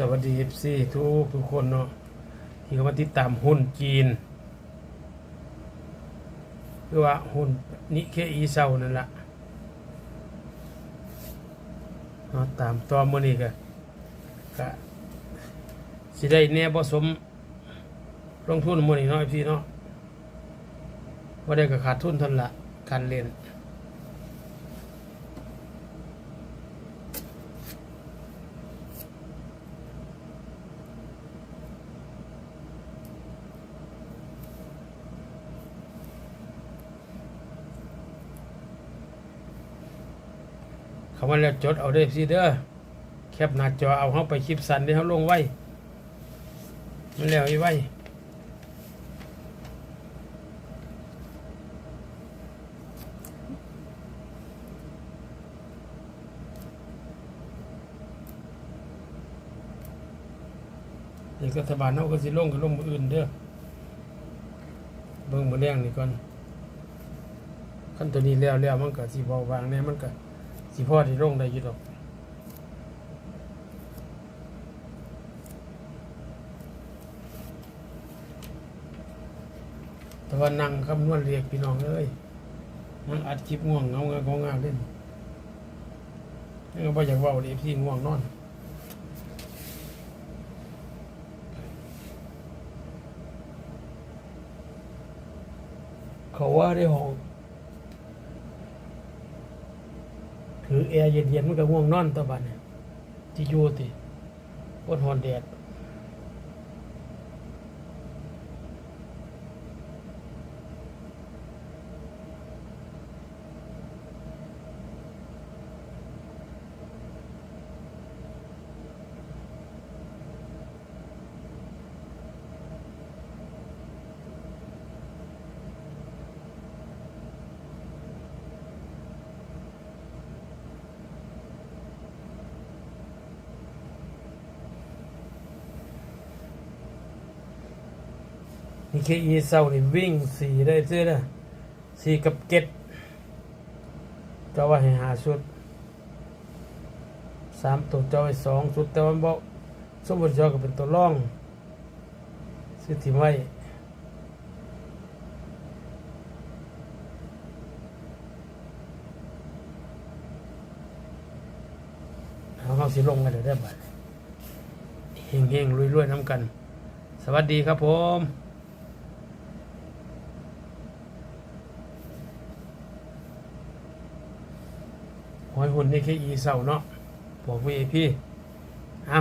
สวัสดีเอฟซีทุกทุกคนเนาะที่เขามาติดตามหุ้นจีนคือว่าหุ้นนิเคอีเซานั่นแหละเนาะตามตัวมือนี้ก็ก็สิได้แน่ผสมลงทุนมือนี้เนาะพี่เนาะว่าได้ก็ขาดทุนทันละการเรียน คำว่าแล้วจดเอาได้สิเด้อแคปหน้าจอเอาเข้าไปคลิปสั้นที่เขาลงไว้มันแล้วอีไว้เอกรัฐบาลเขาก็สิลงก็ลงมืออื่นเด้อเบิ่งมือแรงนี่ก่อนขั้นตัวนี้แล้วแล้วมันก็สิเบาบางแน่มันก็ สิพอที่ลงได้อยู่ดอกแต่ว่านั่งคำนวณเรียกพี่น้องเอ้ยนั่งอัดคลิปง่วงเงาเงาเงาเงาเล่นนี่ก็บ่อยากเว่าเลยพี่ง่วงนอนเขาว่าได้ห้อง ถือแอร์เย็นๆมันก็ง่วงนอนตัวบัดเนี่ยที่อยู่ติอดหอนแดด นี่แค่อีเศร้านี่วิ่งสี่ได้เสื้อนะสี่กับเก็ดจะว่าให้หาชุดสามตัวจะไว้สองชุดแต่ว่าบอกสมบูรณ์จอก็เป็นตัวร่องซื้อถิ่มไว้เอาเขาสิลงกันเดี๋ยวได้บัดเฮงเฮงรวยรวยน้ำกัน สวัสดีครับผม หอยหุ่นนี่แค่อีเสาเนาะบอกวีพี่เอา